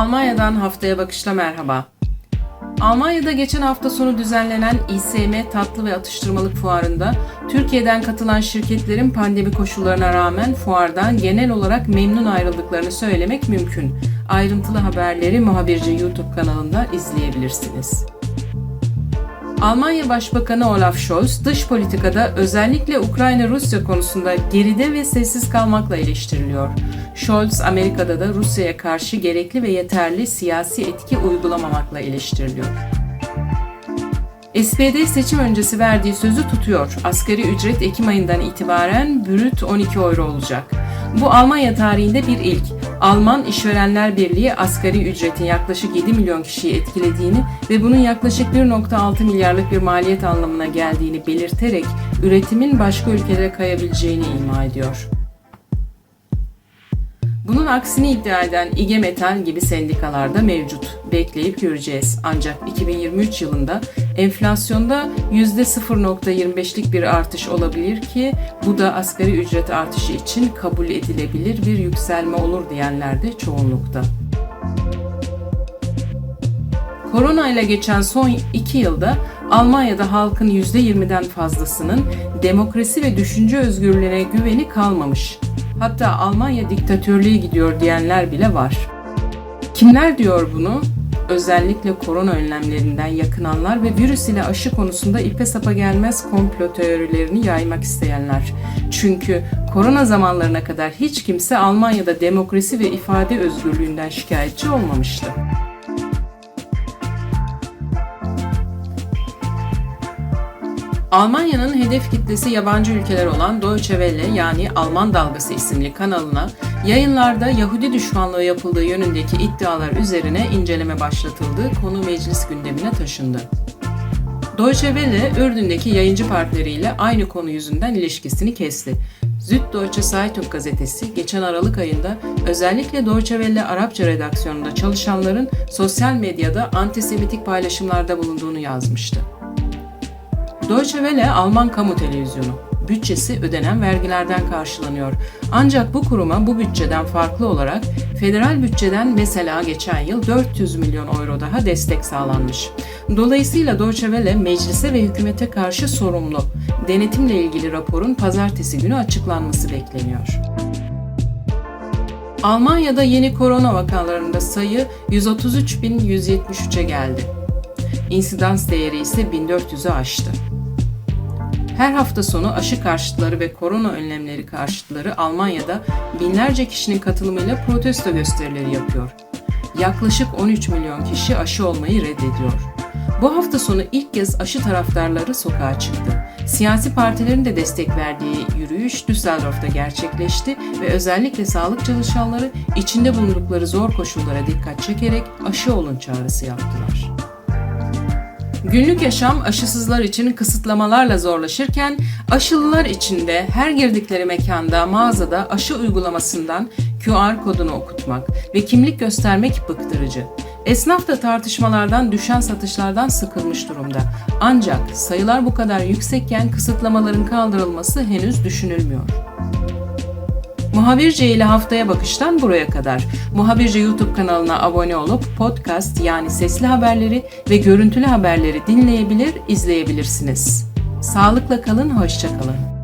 Almanya'dan haftaya bakışla merhaba. Almanya'da geçen hafta sonu düzenlenen İSM Tatlı ve Atıştırmalık Fuarı'nda Türkiye'den katılan şirketlerin pandemi koşullarına rağmen fuardan genel olarak memnun ayrıldıklarını söylemek mümkün. Ayrıntılı haberleri Muhabirci YouTube kanalında izleyebilirsiniz. Almanya Başbakanı Olaf Scholz, dış politikada özellikle Ukrayna-Rusya konusunda geride ve sessiz kalmakla eleştiriliyor. Scholz, Amerika'da da Rusya'ya karşı gerekli ve yeterli siyasi etki uygulamamakla eleştiriliyor. SPD seçim öncesi verdiği sözü tutuyor. Asgari ücret Ekim ayından itibaren brüt 12 euro olacak. Bu Almanya tarihinde bir ilk. Alman İşverenler Birliği asgari ücretin yaklaşık 7 milyon kişiyi etkilediğini ve bunun yaklaşık 1.6 milyarlık bir maliyet anlamına geldiğini belirterek üretimin başka ülkelere kayabileceğini ima ediyor. Bunun aksini iddia eden İGE Metal gibi sendikalar da mevcut. Bekleyip göreceğiz. Ancak 2023 yılında enflasyonda %0.25'lik bir artış olabilir ki bu da asgari ücret artışı için kabul edilebilir bir yükselme olur diyenler de çoğunlukta. Korona ile geçen son iki yılda Almanya'da halkın %20'den fazlasının demokrasi ve düşünce özgürlüğüne güveni kalmamış. Hatta Almanya diktatörlüğe gidiyor diyenler bile var. Kimler diyor bunu? Özellikle korona önlemlerinden yakınanlar ve virüs ile aşı konusunda ipe sapa gelmez komplo teorilerini yaymak isteyenler. Çünkü korona zamanlarına kadar hiç kimse Almanya'da demokrasi ve ifade özgürlüğünden şikayetçi olmamıştı. Almanya'nın hedef kitlesi yabancı ülkeler olan Deutsche Welle yani Alman Dalgası isimli kanalına yayınlarda Yahudi düşmanlığı yapıldığı yönündeki iddialar üzerine inceleme başlatıldı, konu meclis gündemine taşındı. Deutsche Welle, Ürdün'deki yayıncı partneriyle aynı konu yüzünden ilişkisini kesti. Süddeutsche Zeitung gazetesi geçen Aralık ayında özellikle Deutsche Welle Arapça redaksiyonunda çalışanların sosyal medyada antisemitik paylaşımlarda bulunduğunu yazmıştı. Deutsche Welle Alman kamu televizyonu. Bütçesi ödenen vergilerden karşılanıyor. Ancak bu kuruma bu bütçeden farklı olarak federal bütçeden mesela geçen yıl 400 milyon euro daha destek sağlanmış. Dolayısıyla Deutsche Welle meclise ve hükümete karşı sorumlu. Denetimle ilgili raporun pazartesi günü açıklanması bekleniyor. Almanya'da yeni korona vakalarında sayı 133.173'e geldi. İnsidans değeri ise 1400'ü aştı. Her hafta sonu aşı karşıtları ve korona önlemleri karşıtları Almanya'da binlerce kişinin katılımıyla protesto gösterileri yapıyor. Yaklaşık 13 milyon kişi aşı olmayı reddediyor. Bu hafta sonu ilk kez aşı taraftarları sokağa çıktı. Siyasi partilerin de destek verdiği yürüyüş Düsseldorf'ta gerçekleşti ve özellikle sağlık çalışanları içinde bulundukları zor koşullara dikkat çekerek aşı olun çağrısı yaptılar. Günlük yaşam aşısızlar için kısıtlamalarla zorlaşırken aşılılar için de her girdikleri mekanda, mağazada aşı uygulamasından QR kodunu okutmak ve kimlik göstermek bıktırıcı. Esnaf da tartışmalardan, düşen satışlardan sıkılmış durumda. Ancak sayılar bu kadar yüksekken kısıtlamaların kaldırılması henüz düşünülmüyor. Muhabirce ile haftaya bakıştan buraya kadar. Muhabirce YouTube kanalına abone olup podcast yani sesli haberleri ve görüntülü haberleri dinleyebilir, izleyebilirsiniz. Sağlıkla kalın, hoşça kalın.